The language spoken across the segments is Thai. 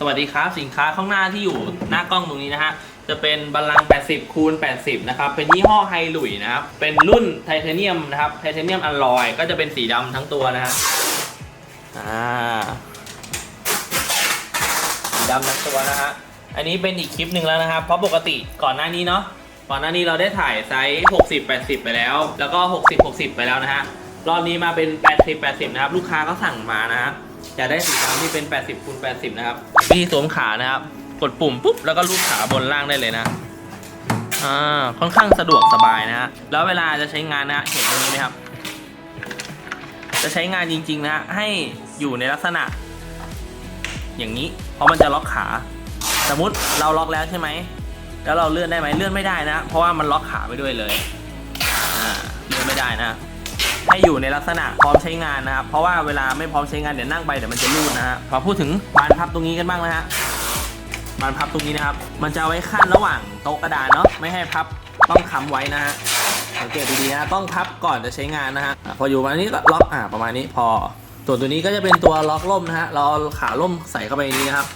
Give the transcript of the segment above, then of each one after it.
สวัสดีครับสินค้าข้างหน้าที่อยู่หน้ากล้องตรงนี้นะฮะจะเป็นบัลลังก์80 คูณ 80 นะครับ เป็นยี่ห้อไฮลุยนะครับ เป็นรุ่นไทเทเนียมนะครับ ไทเทเนียมอลลอย ก็จะเป็นสีดำทั้งตัวนะฮะอ่าสีดำทั้งตัวนะฮะ อันนี้เป็นอีกคลิปหนึ่งแล้วนะครับ เพราะปกติก่อนหน้านี้เนาะ ก่อนหน้านี้เราได้ถ่ายไซส์ 60 80 ไปแล้ว แล้วก็ 60 60 ไปแล้วนะฮะ รอบนี้มาเป็น 80 80 นะครับ ลูกค้าก็สั่งมานะฮะ อยากได้สีดำที่เป็น 80คูณ80 นะครับ วิธีสวมขานะครับ กดปุ่มปุ๊บแล้วก็ลูบขาบนล่างได้เลยนะอ่าค่อนข้างสะดวกสบายนะฮะแล้วเวลาจะใช้งานนะเห็นตรงนี้ไหมครับ จะใช้งานจริง ๆ นะฮะให้อยู่ในลักษณะ อย่างนี้ เพราะมันจะล็อกขา สมมติเราล็อกแล้วใช่ไหมแล้วเราเลื่อนได้ไหมเลื่อนไม่ได้นะ เพราะว่ามันล็อกขาไปด้วยเลยอ่าเลื่อนไม่ได้นะ ให้อยู่ในลักษณะพร้อมใช้งานนะครับ เพราะว่าเวลาไม่พร้อมใช้งานเดี๋ยวนั่งไปเดี๋ยวมันจะรูดนะฮะพอพูดถึงบานพับตรงนี้กันบ้างนะฮะบานพับตรงนี้นะครับ มันจะเอาไว้ขั้นระหว่างโต๊ะกระดานเนาะไม่ให้พับต้องค้ำไว้นะฮะสังเกตดีๆนะต้องพับก่อนจะใช้งานนะฮะพออยู่ประมาณนี้ก็ล็อกอ่าประมาณนี้พอส่วนตัวนี้ก็จะเป็นตัวล็อกล่มนะฮะเราขาล่มใส่เข้าไปนนี้นะครับ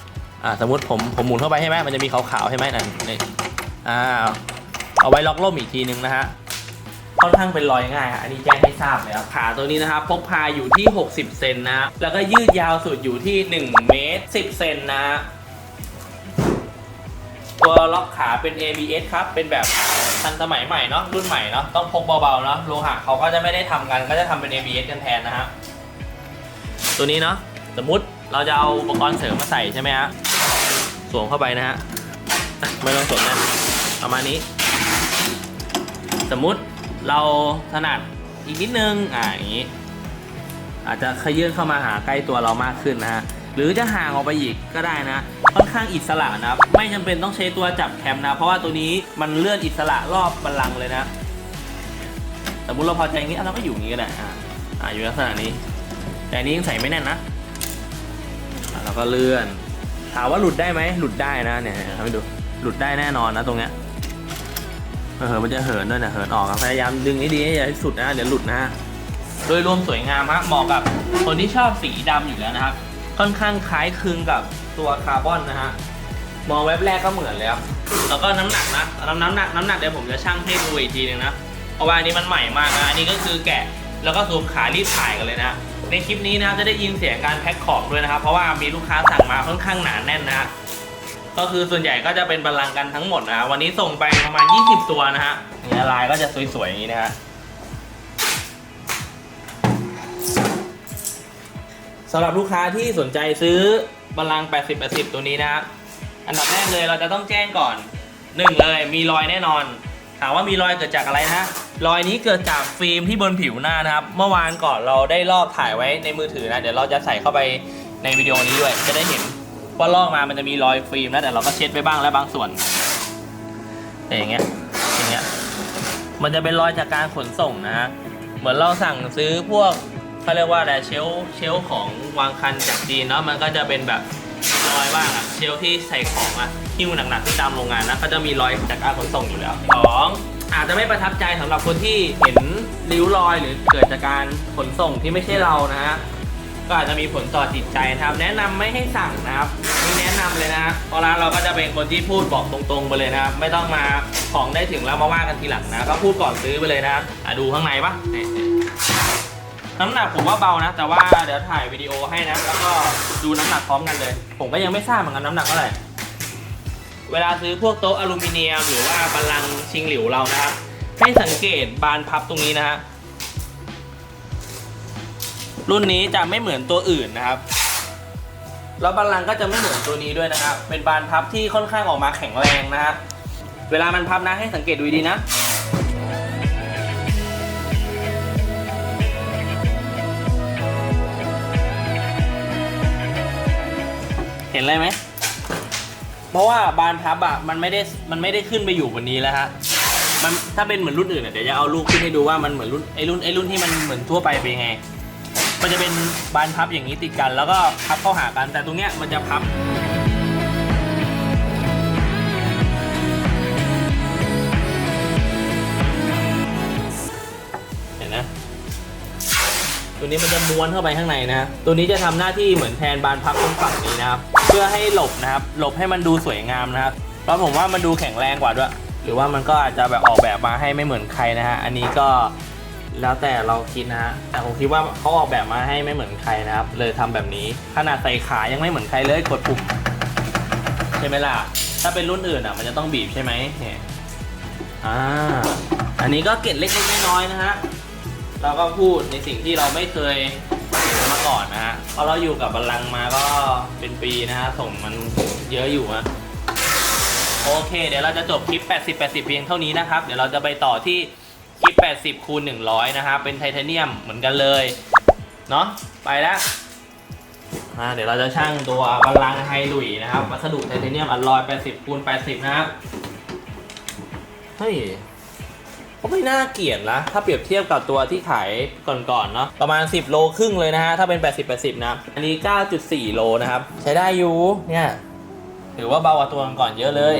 อ่าสมมติผมผมหมุนเข้าไปใช่ไหมมันจะมีขาวๆใช่ไหมนั่นนี่อ่าเอาไว้ล็อกล่มอีกทีนึงนะฮะ ค่อนข้างเป็นรอยง่ายฮะอันนี้แจ้งให้ทราบเลยครับขาตัวนี้นะครับพกพาอยู่ที่ 60 เซนนะ แล้วก็ยืดยาวสุดอยู่ที่ 1 เมตร 10 เซนนะตัวล็อกขาเป็น ABS ครับ เป็นแบบทันสมัยใหม่เนาะรุ่นใหม่เนาะต้องพกเบาๆเนาะโลหะเขาก็จะไม่ได้ทำกันก็จะทำเป็น ABS กันแทนนะฮะตัวนี้เนาะสมมุติเราจะเอาอุปกรณ์เสริมมาใส่ใช่ไหมฮะสวมเข้าไปนะฮะอะไม่ต้องสวมแน่นประมาณนี้ สมมุติ เราถนัดอีกนิดนึงอ่าอย่างนี้ อาจจะขยื่นเข้ามาหาใกล้ตัวเรามากขึ้นนะฮะหรือจะห่างออกไปอีกก็ได้นะ ค่อนข้างอิสระนะครับ ไม่จำเป็นต้องใช้ตัวจับแคมนะ เพราะว่าตัวนี้มันเลื่อนอิสระรอบบัลลังเลยนะสมมุติเราพอใจอย่างนี้เราก็อยู่อย่างนี้ก็ได้อ่าอ่าอยู่ลักษณะนี้ แต่อันนี้ยังใส่ไม่แน่นนะอะเราก็เลื่อน ถามว่าหลุดได้ไหมหลุดได้นะเนี่ยทำให้ดูหลุดได้แน่นอนนะตรงเนี้ย เออมันจะเหินด้วยนะเหินออกอะพยายามดึงให้ดีให้ใหญ่ที่สุดนะเดี๋ยวหลุดนะ โดยรวมสวยงามฮะเหมาะกับคนที่ชอบสีดำอยู่แล้วนะครับ ค่อนข้างคล้ายคลึงกับตัวคาร์บอนนะฮะมองแว็บแรกก็เหมือนเลยครับแล้วก็น้ำหนักนะน้ำน้ำหนักน้ำหนักเดี๋ยวผมจะชั่งให้ดูอีกทีหนึงนะเพราะว่าอันนี้มันใหม่มากนะอันนี้ก็คือแกะแล้วก็ซูมขารีบถ่ายกันเลยนะในคลิปนี้นะครับจะได้ยินเสียงการแพ็คของด้วยนะครับเพราะว่ามีลูกค้าสั่งมาค่อนข้างหนาแน่นนะ ก็คือส่วนใหญ่ก็จะเป็นบัลลังกันทั้งหมดนะวันนี้ส่งไปประมาณ 20 ตัวนะฮะเนี่ยลายก็จะสวยๆอย่างนี้นะฮะสำหรับลูกค้าที่สนใจซื้อบัลลัง 80 80 ตัวนี้นะครับอันดับแรกเลยเราจะต้องแจ้งก่อนหนึ่งเลยมีรอยแน่นอนถามว่ามีรอยเกิดจากอะไรนะรอยนี้เกิดจากฟิล์มที่บนผิวหน้านะครับ เมื่อวานก่อนเราได้ลอกถ่ายไว้ในมือถือนะ เดี๋ยวเราจะใส่เข้าไปในวิดีโอนี้ด้วย จะได้เห็น ว่าลอกมามันจะมีรอยฟิล์มนะแต่เราก็เช็ดไปบ้างแล้วบางส่วนแต่อย่างเงี้ยอย่างเงี้ยมันจะเป็นรอยจากการขนส่งนะฮะเหมือนเราสั่งซื้อพวกเขาเรียกว่าอะไรเชลเชลของวางคันจากจีนเนาะมันก็จะเป็นแบบรอยบ้างอะเชลที่ใส่ของอะที่มันหนักๆที่ตามโรงงานนะก็จะมีรอยจากการขนส่งอยู่แล้วสองอาจจะไม่ประทับใจสำหรับคนที่เห็นริ้วรอยหรือเกิดจากการขนส่งที่ไม่ใช่เรานะฮะ ก็อาจจะมีผลต่อจิตใจนะครับ แนะนำไม่ให้สั่งนะครับไม่แนะนำเลยนะเพราะร้านเราก็จะเป็นคนที่พูดบอกตรงๆไปเลยนะครับ ไม่ต้องมาของได้ถึงแล้วมาว่ากันทีหลังนะก็พูดก่อนซื้อไปเลยนะครับอะดูข้างในปะน้ำหนักผมว่าเบานะ แต่ว่าเดี๋ยวถ่ายวิดีโอให้นะ แล้วก็ดูน้ำหนักพร้อมกันเลย ผมก็ยังไม่ทราบเหมือนกันน้ำหนักเท่าไหร่เวลาซื้อพวกโต๊ะอลูมิเนียมหรือว่าบัลลังก์ชิงหลิวเรานะครับให้สังเกตบานพับตรงนี้นะฮะ รุ่นนี้จะไม่เหมือนตัวอื่นนะครับ แล้วบัลลังก์ก็จะไม่เหมือนตัวนี้ด้วยนะครับ เป็นบานพับที่ค่อนข้างออกมาแข็งแรงนะฮะเวลามันพับนะให้สังเกตดูดีนะ เห็นอะไรไหม เพราะว่าบานพับอะมันไม่ได้มันไม่ได้ขึ้นไปอยู่บนนี้แล้วฮะมันถ้าเป็นเหมือนรุ่นอื่นอะเดี๋ยวจะเอาลูกขึ้นให้ดูว่ามันเหมือนรุ่นไอรุ่นไอรุ่นที่มันเหมือนทั่วไปเป็นยังไง มันจะเป็นบานพับอย่างนี้ติดกัน แล้วก็พับเข้าหากัน แต่ตรงเนี้ยมันจะพับ เห็นนะ ตัวนี้มันจะม้วนเข้าไปข้างในนะตัวนี้จะทำหน้าที่เหมือนแทนบานพับตรงฝั่งนี้นะครับ เพื่อให้หลบนะครับ หลบให้มันดูสวยงามนะครับเพราะผมว่ามันดูแข็งแรงกว่าด้วย หรือว่ามันก็อาจจะแบบออกแบบมาให้ไม่เหมือนใครนะฮะ อันนี้ก็ แล้วแต่เราคิดนะฮะแต่ผมคิดว่าเขาออกแบบมาให้ไม่เหมือนใครนะครับ เลยทำแบบนี้ ขนาดใส่ขายังไม่เหมือนใครเลยกดปุ่มใช่ไหมล่ะ ถ้าเป็นรุ่นอื่นอะมันจะต้องบีบใช่ไหมเนี่ยอ่าอันนี้ก็เกร็ดเล็กๆน้อยๆนะฮะเราก็พูดในสิ่งที่เราไม่เคยเห็นมาก่อนนะฮะเพราะเราอยู่กับบัลลังก์มาก็เป็นปีนะฮะส่งมันเยอะอยู่อะโอเค เดี๋ยวเราจะจบคลิป 80 80 เพียงเท่านี้นะครับ เดี๋ยวเราจะไปต่อที่ คลิป 80คูณ100 นะครับเป็นไทเทเนียมเหมือนกันเลย เนาะไปแล้วอ่าเดี๋ยวเราจะช่างตัวบัลลังไฮลุยนะครับ วัสดุไทเทเนียมอลลอย 80คูณ80 นะครับ เฮ้ยก็ไม่น่าเกลียดนะ ถ้าเปรียบเทียบกับตัวที่ขายก่อนๆเนาะประมาณ 10 โลครึ่งเลยนะฮะ ถ้าเป็น 80 80 นะ อันนี้ 9.4 โลนะครับ ใช้ได้อยู่เนี่ยถือว่าเบากว่าตัวก่อนเยอะเลย